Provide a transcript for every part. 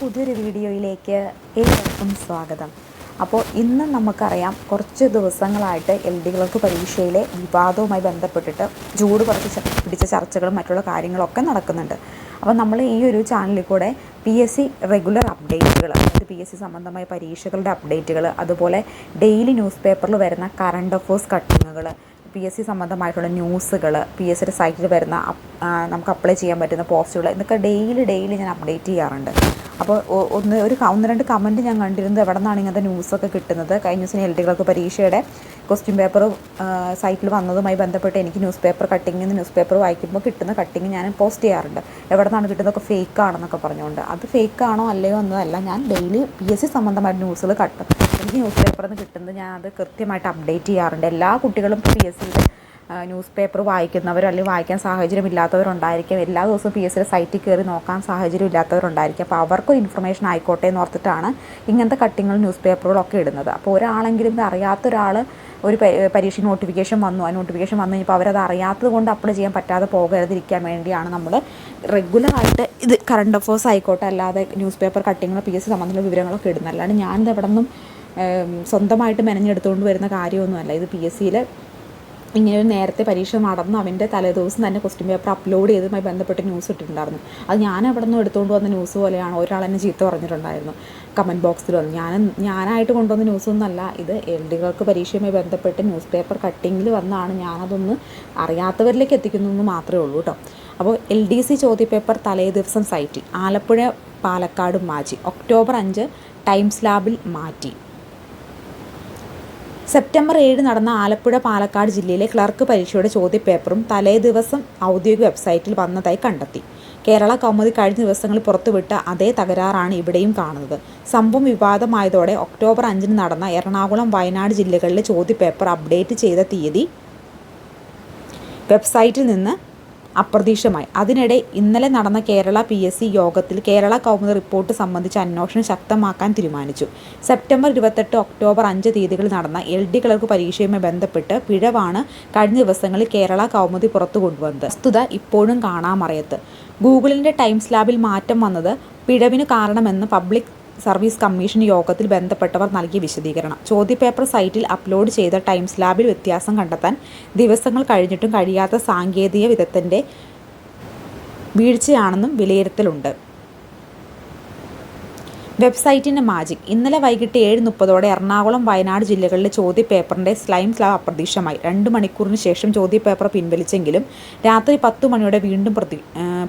പുതിയൊരു വീഡിയോയിലേക്ക് ഏവർക്കും സ്വാഗതം. അപ്പോൾ ഇന്ന് നമുക്കറിയാം കുറച്ച് ദിവസങ്ങളായിട്ട് എൽ ഡി ക്ലർക്ക് പരീക്ഷയിലെ വിവാദവുമായി ബന്ധപ്പെട്ടിട്ട് ചൂട് കുറച്ച് പിടിച്ച ചർച്ചകളും മറ്റുള്ള കാര്യങ്ങളൊക്കെ നടക്കുന്നുണ്ട്. അപ്പോൾ നമ്മൾ ഈ ഒരു ചാനലിൽ കൂടെ പി എസ് സി റെഗുലർ അപ്ഡേറ്റുകൾ അതായത് പി എസ് സി സംബന്ധമായ പരീക്ഷകളുടെ അപ്ഡേറ്റുകൾ അതുപോലെ ഡെയിലി ന്യൂസ് പേപ്പറിൽ വരുന്ന കറണ്ട് അഫേഴ്സ് കട്ടിങ്ങുകൾ പി എസ് സി സംബന്ധമായിട്ടുള്ള ന്യൂസുകൾ പി എസ് സിയുടെ സൈറ്റിൽ വരുന്ന നമുക്ക് അപ്ലൈ ചെയ്യാൻ പറ്റുന്ന പോസ്റ്റുകൾ ഇതൊക്കെ ഡെയിലി ഡെയിലി ഞാൻ അപ്ഡേറ്റ് ചെയ്യാറുണ്ട്. അപ്പോൾ ഒന്ന് ഒരു ഒന്ന് രണ്ട് കമന്റ് ഞാൻ കണ്ടിരുന്നത് എവിടെ നിന്നാണ് ഇങ്ങനത്തെ ന്യൂസൊക്കെ കിട്ടുന്നത്? കഴിഞ്ഞ ദിവസം എൽ ഡികൾക്ക് പരീക്ഷയുടെ ക്വസ്റ്റ്യൻ പേപ്പർ സൈറ്റിൽ വന്നതുമായി ബന്ധപ്പെട്ട് എനിക്ക് ന്യൂസ് പേപ്പർ കട്ടിങ്ങിൽ ന്യൂസ് പേപ്പർ വായിക്കുമ്പോൾ കിട്ടുന്ന കട്ടിങ് ഞാൻ പോസ്റ്റ് ചെയ്യാറുണ്ട്. എവിടെ നിന്നാണ് കിട്ടുന്നതൊക്കെ ഫേക്ക് ആണെന്നൊക്കെ പറഞ്ഞുകൊണ്ട് അത് ഫേക്ക് ആണോ അല്ലയോ എന്നതല്ല ഞാൻ ഡെയിലി പി എസ് സി സംബന്ധമായ ന്യൂസുകൾ കട്ടും എനിക്ക് ന്യൂസ് പേപ്പറിൽ നിന്ന് കിട്ടുന്നത് ഞാൻ അത് കൃത്യമായിട്ട് അപ്ഡേറ്റ് ചെയ്യാറുണ്ട്. എല്ലാ കുട്ടികളും പി എസ് സിയിൽ ന്യൂസ് പേപ്പർ വായിക്കുന്നവരോ അല്ലെങ്കിൽ വായിക്കാൻ സാഹചര്യമില്ലാത്തവരുണ്ടായിരിക്കും. എല്ലാ ദിവസവും പി എസ് സൈറ്റിൽ കയറി നോക്കാൻ സാഹചര്യം ഇല്ലാത്തവരുണ്ടായിരിക്കും അപ്പോൾ അവർക്കൊരു ഇൻഫർമേഷൻ ആയിക്കോട്ടെ എന്ന് ഓർത്തിട്ടാണ് ഇങ്ങനത്തെ കട്ടിങ്ങൾ ന്യൂസ് പേപ്പറുകളൊക്കെ ഇടുന്നത്. അപ്പോൾ ഒരാളെങ്കിലും ഇത് അറിയാത്ത ഒരാൾ ഒരു പരീക്ഷ നോട്ടിഫിക്കേഷൻ വന്നു. ആ നോട്ടിഫിക്കേഷൻ വന്നു കഴിഞ്ഞപ്പോൾ അവരത് അറിയാത്തത് കൊണ്ട് അപ്ലൈ ചെയ്യാൻ പറ്റാതെ പോകരുതിരിക്കാൻ വേണ്ടിയാണ് നമ്മൾ റെഗുലറായിട്ട് ഇത് കറണ്ട് അഫേഴ്സ് ആയിക്കോട്ടെ അല്ലാതെ ന്യൂസ് പേപ്പർ കട്ടിങ്ങൾ പി എസ് സി സംബന്ധമുള്ള വിവരങ്ങളൊക്കെ ഇടുന്നത്. അല്ലാണ്ട് ഞാനിത് എവിടെ നിന്നും സ്വന്തമായിട്ട് മെനഞ്ഞെടുത്തുകൊണ്ട് വരുന്ന കാര്യമൊന്നുമല്ല. ഇത് പി എസ് സിയിൽ ഇങ്ങനെ ഒരു നേരത്തെ പരീക്ഷ നടന്നു അവന്റെ തലേദിവസം തന്നെ ക്വസ്റ്റ്യൻ പേപ്പർ അപ്ലോഡ് ചെയ്തുമായി ബന്ധപ്പെട്ട് ന്യൂസ് ഇട്ടിട്ടുണ്ടായിരുന്നു. അത് ഞാൻ അവിടെ നിന്ന് എടുത്തുകൊണ്ട് വന്ന ന്യൂസ് പോലെയാണ് ഒരാൾ എന്നെ ചീത്ത പറഞ്ഞിട്ടുണ്ടായിരുന്നു. കമന്റ് ബോക്സിൽ വന്ന്. ഞാൻ ഞാനായിട്ട് കൊണ്ടുവന്ന ന്യൂസ് ഒന്നല്ല ഇത് എൽ ഡികൾക്ക് പരീക്ഷയുമായി ബന്ധപ്പെട്ട് ന്യൂസ് പേപ്പർ കട്ടിങ്ങിൽ വന്നാണ് ഞാനതൊന്ന് അറിയാത്തവരിലേക്ക് എത്തിക്കുന്നു എന്ന് മാത്രമേ ഉള്ളൂ കേട്ടോ അപ്പോൾ എൽ ഡി സി ചോദ്യപേപ്പർ തലേദിവസം സൈറ്റിൽ ആലപ്പുഴ പാലക്കാട് മാറ്റി ഒക്ടോബർ അഞ്ച് ടൈംസ് ലാബിൽ മാറ്റി. സെപ്റ്റംബർ ഏഴ് നടന്ന ആലപ്പുഴ പാലക്കാട് ജില്ലയിലെ ക്ലർക്ക് പരീക്ഷയുടെ ചോദ്യപേപ്പറും തലേ ദിവസം ഔദ്യോഗിക വെബ്സൈറ്റിൽ വന്നതായി കണ്ടെത്തി. കേരള കൗമുദി കഴിഞ്ഞ ദിവസങ്ങളിൽ പുറത്തുവിട്ട അതേ തകരാറാണ് ഇവിടെയും കാണുന്നത്. സംഭവം വിവാദമായതോടെ ഒക്ടോബർ അഞ്ചിന് നടന്ന എറണാകുളം വയനാട് ജില്ലകളിലെ ചോദ്യപേപ്പർ അപ്ഡേറ്റ് ചെയ്ത തീയതി വെബ്സൈറ്റിൽ നിന്ന് അപ്രതീക്ഷിതമായി. അതിനിടെ ഇന്നലെ നടന്ന കേരള പി എസ് സി യോഗത്തിൽ കേരള കൗമുദി റിപ്പോർട്ട് സംബന്ധിച്ച അന്വേഷണം ശക്തമാക്കാൻ തീരുമാനിച്ചു. സെപ്റ്റംബർ ഇരുപത്തെട്ട് ഒക്ടോബർ അഞ്ച് തീയതികളിൽ നടന്ന എൽ ഡി ക്ലർക്ക് പരീക്ഷയുമായി ബന്ധപ്പെട്ട് പിഴവാണ് കഴിഞ്ഞ ദിവസങ്ങളിൽ കേരള കൗമുദി പുറത്തു കൊണ്ടുവന്നത്. വസ്തുത ഇപ്പോഴും കാണാമറിയത്ത്. ഗൂഗിളിന്റെ ടൈംസ് ലാബിൽ മാറ്റം വന്നത് പിഴവിന് കാരണമെന്ന് പബ്ലിക് സർവീസ് കമ്മീഷൻ യോഗത്തിൽ ബന്ധപ്പെട്ടവർ നൽകിയ വിശദീകരണം. ചോദ്യപേപ്പർ സൈറ്റിൽ അപ്ലോഡ് ചെയ്ത ടൈംസ് ലാബിൽ വ്യത്യാസം കണ്ടെത്താൻ ദിവസങ്ങൾ കഴിഞ്ഞിട്ടും കഴിയാത്ത സാങ്കേതിക വിദഗ്ധന്റെ വീഴ്ചയാണെന്നും വിലയിരുത്തലുണ്ട്. വെബ്സൈറ്റിന്റെ മാജിക്. ഇന്നലെ വൈകിട്ട് ഏഴ് മുപ്പതോടെ എറണാകുളം വയനാട് ജില്ലകളിലെ ചോദ്യപേപ്പറിന്റെ സ്ലൈം സ്ലാബ് അപ്രതീക്ഷമായി. രണ്ട് മണിക്കൂറിന് ശേഷം ചോദ്യപേപ്പർ പിൻവലിച്ചെങ്കിലും രാത്രി പത്ത് മണിയോടെ വീണ്ടും പ്രതി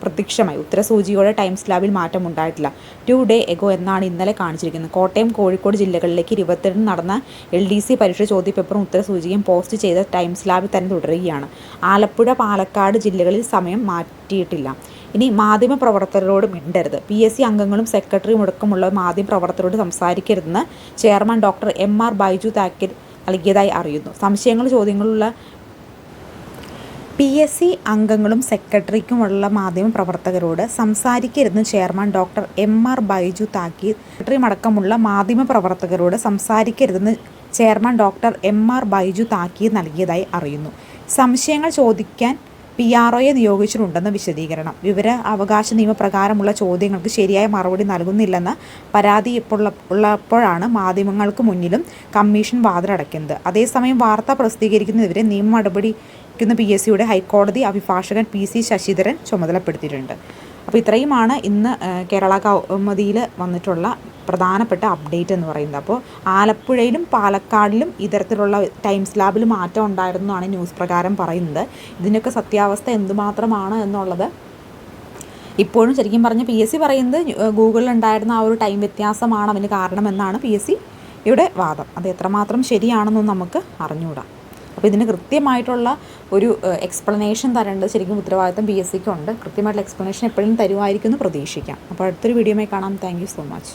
പ്രത്യക്ഷമായി. ഉത്തരസൂചിയോടെ ടൈം സ്ലാബിൽ മാറ്റം ഉണ്ടായിട്ടില്ല. ടു ഡേ എഗോ എന്നാണ് ഇന്നലെ കാണിച്ചിരിക്കുന്നത്. കോട്ടയം കോഴിക്കോട് ജില്ലകളിലേക്ക് ഇരുപത്തിരണ്ട് നടന്ന എൽ ഡി സി പരീക്ഷ ചോദ്യപേപ്പറും ഉത്തരസൂചിയും പോസ്റ്റ് ചെയ്ത ടൈം സ്ലാബിൽ തന്നെ തുടരുകയാണ്. ആലപ്പുഴ പാലക്കാട് ജില്ലകളിൽ സമയം മാറ്റിയിട്ടില്ല. ഇനി മാധ്യമ പ്രവർത്തകരോട് മിണ്ടരുത്. പി എസ് സി അംഗങ്ങളും സെക്രട്ടറിയും അടക്കമുള്ള മാധ്യമപ്രവർത്തകരോട് സംസാരിക്കരുതെന്ന് chairman doctor M R Baiju Thakkir നൽകിയതായി അറിയുന്നു. സംശയങ്ങൾ ചോദ്യങ്ങളുള്ള പി എസ് സി അംഗങ്ങളും സെക്രട്ടറിക്കുമുള്ള മാധ്യമ പ്രവർത്തകരോട് സംസാരിക്കരുതെന്ന് chairman doctor M R Baiju താക്കീർ സെക്രട്ടറിയും അടക്കമുള്ള മാധ്യമപ്രവർത്തകരോട് സംസാരിക്കരുതെന്ന് chairman doctor M R Baiju താക്കീർ നൽകിയതായി അറിയുന്നു. സംശയങ്ങൾ ചോദിക്കാൻ പി ആർ ഒയെ നിയോഗിച്ചിട്ടുണ്ടെന്ന് വിശദീകരണം. വിവര അവകാശ നിയമപ്രകാരമുള്ള ചോദ്യങ്ങൾക്ക് ശരിയായ മറുപടി നൽകുന്നില്ലെന്ന പരാതി ഇപ്പോൾ ഉള്ളപ്പോഴാണ് മാധ്യമങ്ങൾക്ക് മുന്നിലും കമ്മീഷൻ വാതിലടയ്ക്കുന്നത്. അതേസമയം വാർത്ത പ്രസിദ്ധീകരിക്കുന്നതിനെതിരെ നിയമ നടപടിക്കുന്ന പി എസ് സിയുടെ ഹൈക്കോടതി അഭിഭാഷകൻ പി സി ശശിധരൻ ചുമതലപ്പെടുത്തിയിട്ടുണ്ട്. അപ്പോൾ ഇത്രയുമാണ് ഇന്ന് കേരള കൗമുദിയിൽ വന്നിട്ടുള്ള പ്രധാനപ്പെട്ട അപ്ഡേറ്റ് എന്ന് പറയുന്നത്. അപ്പോൾ ആലപ്പുഴയിലും പാലക്കാടിലും ഇത്തരത്തിലുള്ള ടൈം സ്ലാബിൽ മാറ്റം ഉണ്ടായിരുന്നു എന്നാണ് ന്യൂസ് പ്രകാരം പറയുന്നത്. ഇതിന്റെയൊക്കെ സത്യാവസ്ഥ എന്തുമാത്രമാണ് എന്നുള്ളത് ഇപ്പോഴും ശരിക്കും പറഞ്ഞ് പി എസ് സി പറയുന്നത് ഗൂഗിളിൽ ഉണ്ടായിരുന്ന ആ ഒരു ടൈം വ്യത്യാസമാണ് അതിന് കാരണമെന്നാണ് പി എസ് സി ഇവിടെ വാദം. അത് എത്രമാത്രം ശരിയാണെന്നും നമുക്ക് അറിഞ്ഞുകൂടാ അപ്പോൾ ഇതിന് കൃത്യമായിട്ടുള്ള ഒരു എക്സ്പ്ലനേഷൻ തരേണ്ടത് ശരിക്കും ഉത്തരവാദിത്തം പി എസ് സിക്ക് ഉണ്ട്. കൃത്യമായിട്ടുള്ള എക്സ്പ്ലനേഷൻ എപ്പോഴും തരുമായിരിക്കും എന്ന് പ്രതീക്ഷിക്കാം. അപ്പോൾ അടുത്തൊരു വീഡിയോയിൽ കാണാം. Thank you so much